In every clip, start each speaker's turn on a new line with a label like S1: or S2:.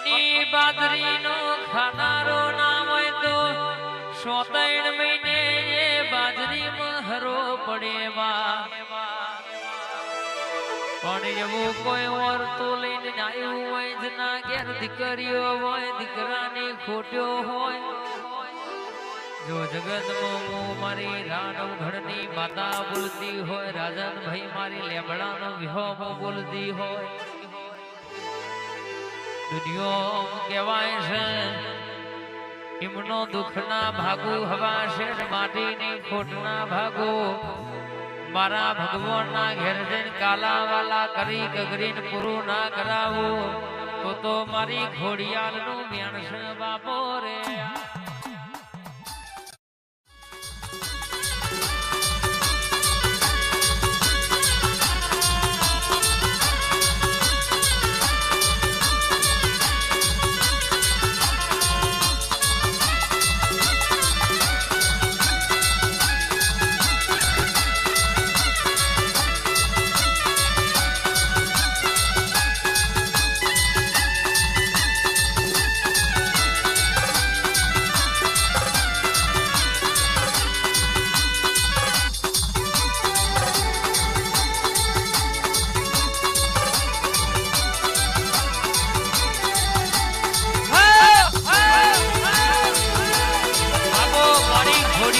S1: ની ખાનારો હોય તો સો ત્રણ મહિને એ બાજરીમાં હરો પડે વા પણ એવું કોઈ વર્તો લઈને આવ્યું હોય જ ના. ઘેર દીકરીઓ હોય દીકરાની ખોટ્યો હોય. જો જગતમાં હું મારી રાણવ ઘડની માતા બોલતી હોય, રાજન ભાઈ મારી લેબડાનો વિહોમ બોલતી હોય. દુનિયો કહેવાય છે, એમનો દુઃખના ભાગુ હવા છે માટીની ખોટના ભાગો. મારા ભગવાનના ઘેર જઈને કાલા વાલા કરી ગગરીને પૂરું ના કરાવું, તો તો મારી ઘોડિયાળનું મેણ છે બાપો રે.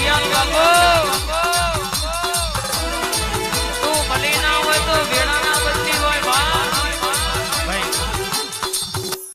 S1: પિયા ગગો